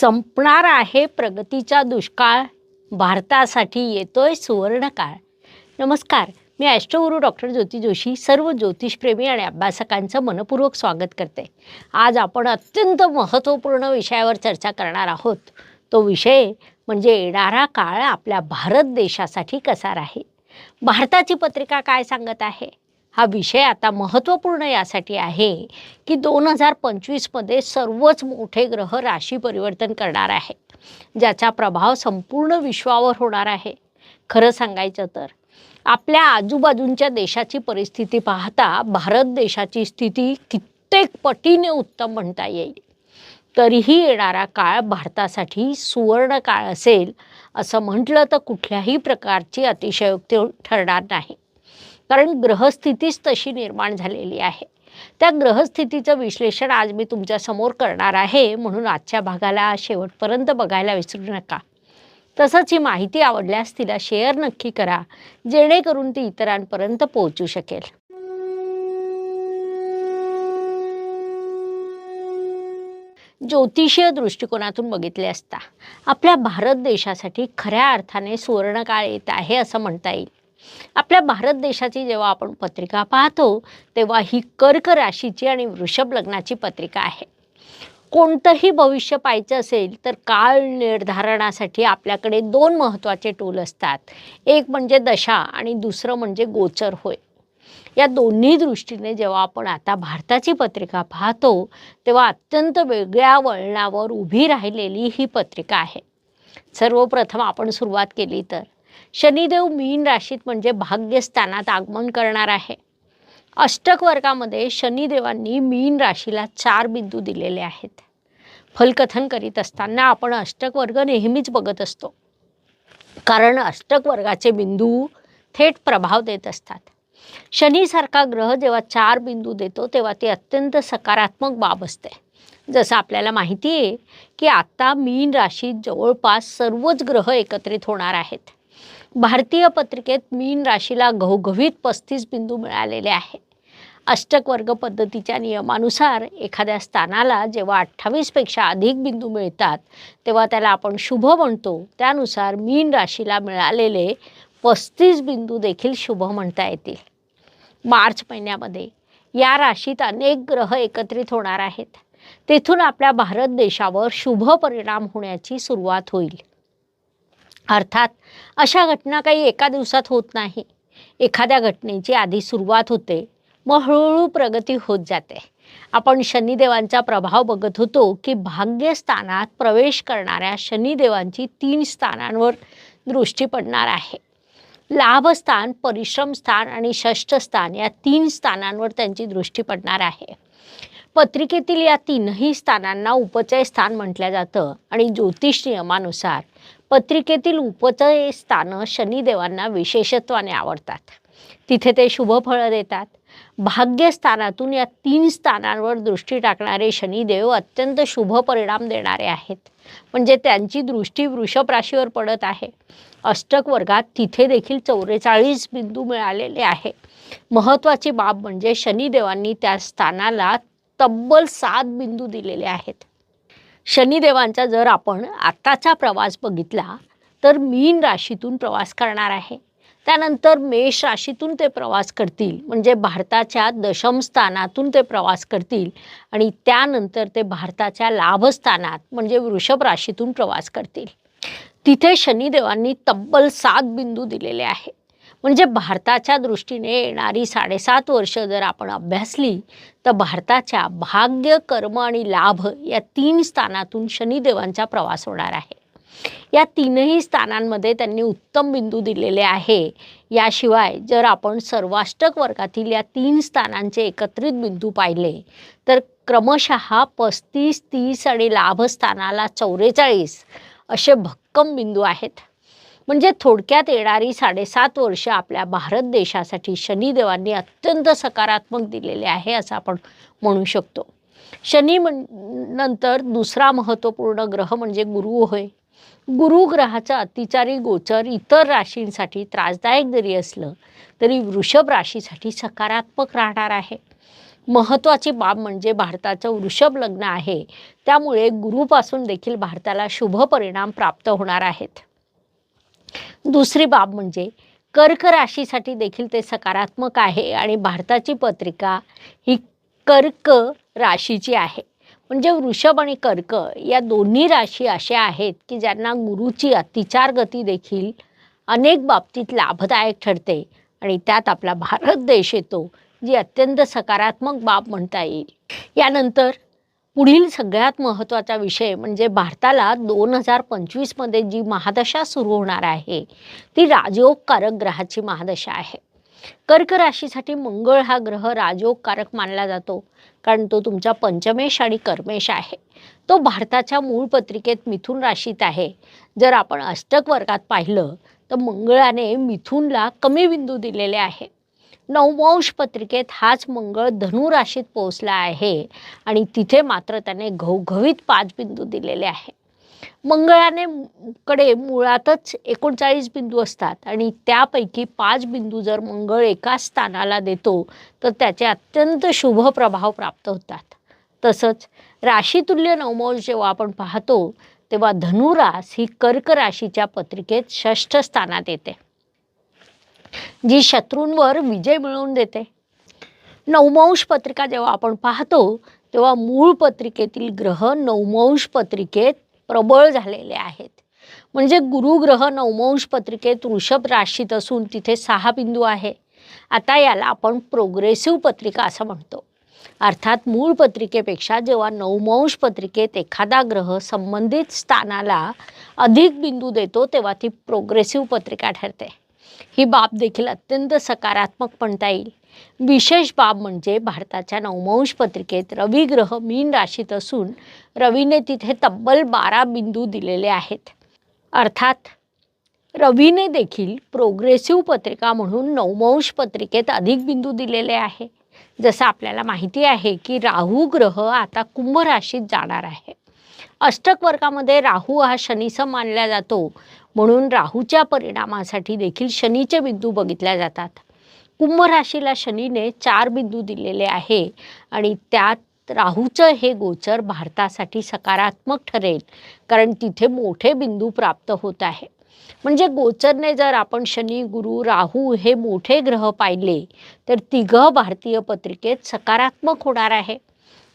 संपणार आहे प्रगतीचा दुष्काळ. भारतासाठी येतोय सुवर्णकाळ. नमस्कार मी astro guru doctor Jyoti Joshi सर्व ज्योतिषप्रेमी आणि अभ्यासकांचं मनपूर्वक स्वागत करते. आज आपण अत्यंत महत्त्वपूर्ण विषयावर चर्चा करणार आहोत. तो विषय म्हणजे येणारा काळ आपल्या भारत देशासाठी कसा राहील? भारताची पत्रिका काय सांगत आहे? हा विषय आता महत्त्वपूर्ण यासाठी आहे की दोन हजार पंचवीसमध्ये सर्वच मोठे ग्रह राशी परिवर्तन करणार आहे ज्याचा प्रभाव संपूर्ण विश्वावर होणार आहे. खरं सांगायचं तर आपल्या आजूबाजूंच्या देशाची परिस्थिती पाहता भारत देशाची स्थिती कित्येक पटीने उत्तम म्हणता येईल. तरीही येणारा काळ भारतासाठी सुवर्ण काळ असेल असं म्हटलं तर कुठल्याही प्रकारची अतिशयोक्ती ठरणार नाही. कारण ग्रहस्थितीच तशी निर्माण झालेली आहे. त्या ग्रहस्थितीचं विश्लेषण आज मी तुमच्यासमोर करणार आहे म्हणून आजच्या भागाला शेवटपर्यंत बघायला विसरू नका. तसंच ही माहिती आवडल्यास तिला शेअर नक्की करा जेणेकरून ती इतरांपर्यंत पोहोचू शकेल. ज्योतिषीय दृष्टिकोनातून बघितले असता आपल्या भारत देशासाठी खऱ्या अर्थाने सुवर्णकाळ येत आहे असं म्हणता येईल. आपल्या भारत देशाची जेव्हा आपण पत्रिका पाहतो तेव्हा ही कर्क राशीची आणि वृषभ लग्नाची पत्रिका आहे. कोणतंही भविष्य पाहायचं असेल तर काळ निर्धारणासाठी आपल्याकडे दोन महत्त्वाचे टूल असतात. एक म्हणजे दशा आणि दुसरं म्हणजे गोचर होय. या दोन्ही दृष्टीने जेव्हा आपण आता भारताची पत्रिका पाहतो तेव्हा अत्यंत वेगळ्या वळणावर उभी राहिलेली ही पत्रिका आहे. सर्वप्रथम आपण सुरुवात केली तर शनिदेव मीन राशीत म्हणजे भाग्यस्थानात आगमन करणार आहे. अष्टक वर्गामध्ये शनिदेवांनी मीन राशीला चार बिंदू दिलेले आहेत. फलकथन करीत असताना आपण अष्टक वर्ग नेहमीच बघत असतो. कारण अष्टक वर्गाचे बिंदू थेट प्रभाव देत असतात. शनीसारखा ग्रह जेव्हा चार बिंदू देतो तेव्हा ती अत्यंत सकारात्मक बाब असते. जसं आपल्याला माहिती आहे की आता मीन राशीत जवळपास सर्वच ग्रह एकत्रित होणार आहेत. भारतीय पत्रिकेत मीन राशीला घवघवीत पस्तीस बिंदू मिळालेले आहे अष्टक वर्ग पद्धतीच्या नियमानुसार एखाद्या स्थानाला जेव्हा अठ्ठावीसपेक्षा अधिक बिंदू मिळतात तेव्हा त्याला आपण शुभ म्हणतो. त्यानुसार मीन राशीला मिळालेले पस्तीस बिंदू देखील शुभ म्हणता येतील. मार्च महिन्यामध्ये या राशीत अनेक ग्रह एकत्रित होणार आहेत. तेथून आपल्या भारत देशावर शुभ परिणाम होण्याची सुरुवात होईल. अर्थात अशा घटना काही एका दिवसात होत नाही. एखाद्या घटनेची आधी सुरुवात होते मग हळूहळू प्रगती होत जाते. आपण शनिदेवांचा प्रभाव बघत होतो की भाग्यस्थानात प्रवेश करणाऱ्या शनिदेवांची तीन स्थानांवर दृष्टी पडणार आहे. लाभस्थान परिश्रम स्थान आणि षष्ठ स्थान या तीन स्थानांवर त्यांची दृष्टी पडणार आहे. पत्रिकेतील या तीनही स्थानांना उपचय स्थान म्हटलं जातं आणि ज्योतिष नियमानुसार पत्रिकेतील उपचय स्थानं शनिदेवांना विशेषत्वाने आवडतात. तिथे ते शुभ फळं देतात. भाग्यस्थानातून या तीन स्थानांवर दृष्टी टाकणारे शनिदेव अत्यंत शुभ परिणाम देणारे आहेत. म्हणजे त्यांची दृष्टी वृषभ राशीवर पडत आहे. अष्टक वर्गात तिथे देखील चौवेचाळीस बिंदू मिळालेले आहे. महत्त्वाची बाब म्हणजे शनिदेवांनी त्या स्थानाला तब्बल सात बिंदू दिलेले आहेत. शनिदेवांचा जर आपण आत्ताचा प्रवास बघितला तर मीन राशीतून प्रवास करणार आहे. त्यानंतर मेष राशीतून ते प्रवास करतील म्हणजे भारताच्या दशमस्थानातून ते प्रवास करतील आणि त्यानंतर ते भारताच्या लाभस्थानात म्हणजे वृषभ राशीतून प्रवास करतील. तिथे शनिदेवांनी तब्बल सात बिंदू दिलेले आहे म्हणजे भारताच्या दृष्टीने येणारी साडेसात वर्ष जर आपण अभ्यासली तर भारताच्या भाग्य कर्म आणि लाभ या तीन स्थानातून शनिदेवांचा प्रवास होणार आहे. या तीनही स्थानांमध्ये त्यांनी उत्तम बिंदू दिलेले आहे. याशिवाय जर आपण सर्वाष्टक वर्गातील या तीन स्थानांचे एकत्रित बिंदू पाहिले तर क्रमशः पस्तीस तीस आणि लाभस्थानाला चौवेचाळीस असे भक्कम बिंदू आहेत. म्हणजे थोडक्यात येणारी साडेसात वर्ष आपल्या भारत देशासाठी शनिदेवांनी अत्यंत सकारात्मक दिलेले आहे असं आपण म्हणू शकतो. शनी म्हण नंतर दुसरा महत्त्वपूर्ण ग्रह म्हणजे गुरु होय. गुरु ग्रहाचं अतिचारी गोचर इतर राशींसाठी त्रासदायक जरी असलं तरी वृषभ राशीसाठी सकारात्मक राहणार आहे. महत्त्वाची बाब म्हणजे भारताचं वृषभ लग्न आहे. त्यामुळे गुरुपासून देखील भारताला शुभ परिणाम प्राप्त होणार आहेत. दुसरी बाब म्हणजे कर्क राशीसाठी देखील ते सकारात्मक आहे आणि भारताची पत्रिका ही कर्क राशीची आहे. म्हणजे वृषभ आणि कर्क या दोन्ही राशी अशा आहेत की ज्यांना गुरुची अतिचार गती देखील अनेक बाबतीत लाभदायक ठरते आणि त्यात आपला भारत देश येतो जी अत्यंत सकारात्मक बाब म्हणता येईल. यानंतर पुढील सगळ्यात महत्त्वाचा विषय म्हणजे भारताला दोन हजार पंचवीसमध्ये जी महादशा सुरू होणार आहे ती राजयोगकारक ग्रहाची महादशा आहे. कर्क राशीसाठी मंगळ हा ग्रह राजयोगकारक मानला जातो कारण तो तुमचा पंचमेश आणि कर्मेश आहे. तो भारताच्या मूळ पत्रिकेत मिथुन राशीत आहे. जर आपण अष्टक वर्गात पाहिलं तर मंगळाने मिथुनला कमी बिंदू दिलेले आहे. नववंश पत्रिकेत हाच मंगळ धनु राशीत पोहोचला आहे. आणि तिथे मात्र त्याने घवघवीत पाच बिंदू दिलेले आहे. मंगळाने कडे मुळातच एकोणचाळीस बिंदू असतात. आणि त्यापैकी पाच बिंदू जर मंगळ एका स्थानाला देतो तर त्याचे अत्यंत शुभ प्रभाव प्राप्त होतात. तसंच राशीतुल्य नवमंश जेव्हा आपण पाहतो तेव्हा धनुरास ही कर्क राशीच्या पत्रिकेत षष्ठ स्थानात येते. जी शत्रूंवर विजय मिळवून देते. नवमांश पत्रिका जेव्हा आपण पाहतो तेव्हा मूळ पत्रिकेतील ग्रह नवमांश पत्रिकेत प्रबळ झालेले आहेत. म्हणजे गुरुग्रह नवमांश पत्रिकेत वृषभ राशीत असून तिथे सहा बिंदू आहे. आता याला आपण प्रोग्रेसिव्ह पत्रिका असं म्हणतो. अर्थात मूळ पत्रिकेपेक्षा जेव्हा नवमांश पत्रिकेत एखादा ग्रह संबंधित स्थानाला अधिक बिंदू देतो तेव्हा ती प्रोग्रेसिव्ह पत्रिका ठरते. ही बाब देखील अत्यंत सकारात्मक म्हणता येईल. विशेष बाब म्हणजे भारताच्या नवमांश पत्रिकेत रवी ग्रह मीन राशीत असून रवीने तिथे तब्बल बारा बिंदू दिलेले आहेत. अर्थात रवीने देखील प्रोग्रेसिव्ह पत्रिका म्हणून नवमांश पत्रिकेत अधिक बिंदू दिलेले आहे. जसं आपल्याला माहिती आहे की राहू ग्रह आता कुंभ राशीत जाणार आहे. अष्टक वर्गामध्ये राहू हा शनीचा मानला जातो. म्हणून राहूच्या परिणामासाठी देखील शनीचे बिंदू बघितल्या जातात. कुंभ राशीला शनीने चार बिंदू दिलेले आहे आणि त्यात राहूचं हे गोचर भारतासाठी सकारात्मक ठरेल कारण तिथे मोठे बिंदू प्राप्त होत आहे. म्हणजे गोचरने जर आपण शनी गुरु राहू हे मोठे ग्रह पाहिले तर तिघं भारतीय पत्रिकेत सकारात्मक होणार आहे.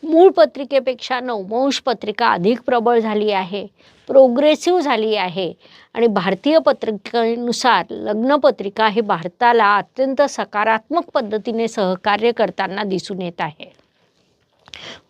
मूळ पत्रिकेपेक्षा नवमांश पत्रिका अधिक प्रबळ झाली आहे प्रोग्रेसिव्ह झाली आहे आणि भारतीय पत्रिकेनुसार लग्नपत्रिका हे भारताला अत्यंत सकारात्मक पद्धतीने सहकार्य करताना दिसून येत आहे.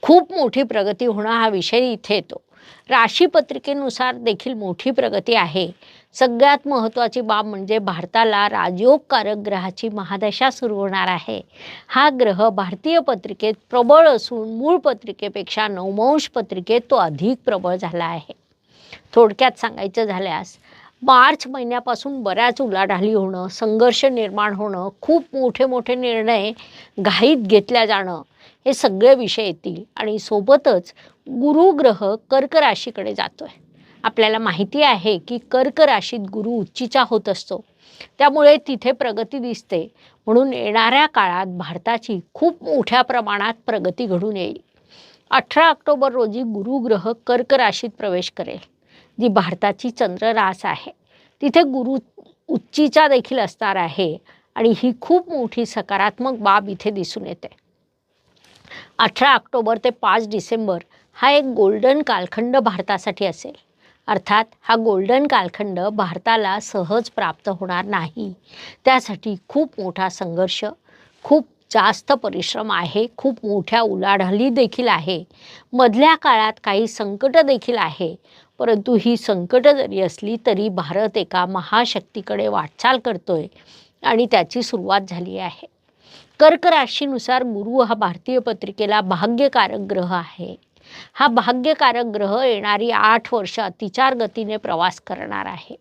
खूप मोठी प्रगती होणं हा विषय इथे येतो. राशी पत्रिकेनुसार देखील मोठी प्रगती आहे. सगळ्यात महत्त्वाची बाब म्हणजे भारताला राजयोगकारक ग्रहाची महादशा सुरू होणार आहे. हा ग्रह भारतीय पत्रिकेत प्रबळ असून मूळ पत्रिकेपेक्षा नवमांश पत्रिकेत तो अधिक प्रबळ झाला आहे. थोडक्यात सांगायचं झाल्यास मार्च महिन्यापासून बऱ्याच उलाढाली होणं संघर्ष निर्माण होणं खूप मोठे मोठे निर्णय घाईत घेतल्या जाणं हे सगळे विषय येतील आणि सोबतच गुरुग्रह कर्क राशीकडे जातो आहे आपल्याला माहिती आहे की कर्क राशीत गुरु उच्चीचा होत असतो. त्यामुळे तिथे प्रगती दिसते. म्हणून येणाऱ्या काळात भारताची खूप मोठ्या प्रमाणात प्रगती घडून येईल. अठरा ऑक्टोबर रोजी गुरुग्रह कर्क राशीत प्रवेश करेल जी भारताची चंद्ररास आहे. तिथे गुरु उच्चीचा देखील असणार आहे आणि ही खूप मोठी सकारात्मक बाब इथे दिसून येते. अठरा ऑक्टोबर ते पाच डिसेंबर हा एक गोल्डन कालखंड भारतासाठी असेल. अर्थात हा गोल्डन कालखंड भारताला सहज प्राप्त होणार नाही. त्यासाठी खूप मोठा संघर्ष खूप जास्त परिश्रम आहे खूप मोठ्या उलाढाली देखील आहे. मधल्या काळात काही संकट देखील आहे परंतु ही संकट जरी असली तरी भारत एका महाशक्तीकडे वाटचाल करतोय आणि त्याची सुरुवात झाली आहे. कर्क राशीनुसार गुरु हा भारतीय पत्रिकेला भाग्यकारक ग्रह आहे. हा भाग्यकारक ग्रह येणारी आठ वर्ष अतिचार गतीने प्रवास करणार आहे.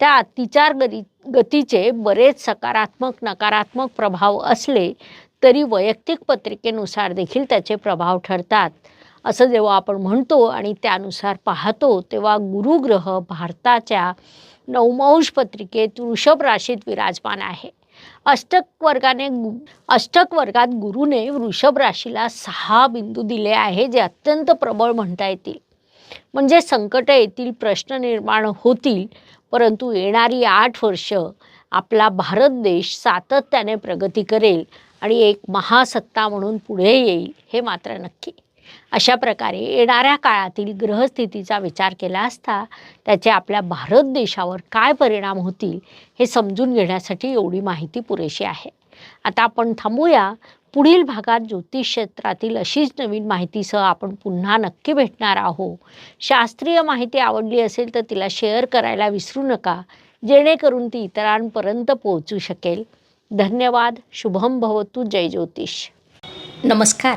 त्या अतिचार गती गतीचे बरेच सकारात्मक नकारात्मक प्रभाव असले तरी वैयक्तिक पत्रिकेनुसार देखील त्याचे प्रभाव ठरतात. असं जेव्हा आपण म्हणतो आणि त्यानुसार पाहतो तेव्हा गुरुग्रह भारताच्या नवमांश पत्रिकेत वृषभ राशीत विराजमान आहे. अष्टक वर्गाने अष्टक वर्गात गुरुने वृषभ राशीला सहा बिंदू दिले आहे जे अत्यंत प्रबळ म्हणता येतील. म्हणजे संकट येतील प्रश्न निर्माण होतील परंतु येणारी आठ वर्ष आपला भारत देश सातत्याने प्रगती करेल आणि एक महासत्ता म्हणून पुढे येईल हे मात्र नक्की. अशा प्रकारे येणाऱ्या काळातील ग्रहस्थितीचा विचार केला असता त्याचे आपल्या भारत देशावर काय परिणाम होतील हे समजून घेण्यासाठी एवढी माहिती पुरेशी आहे. आता आपण थांबूया. पुढील भागात ज्योतिष क्षेत्रातील अशीच नवीन माहितीसह आपण पुन्हा नक्की भेटणार आहोत. शास्त्रीय माहिती आवडली असेल तर तिला शेअर करायला विसरू नका जेणेकरून ती इतरांपर्यंत पोहोचू शकेल. धन्यवाद. शुभम भवतु. जय ज्योतिष. नमस्कार.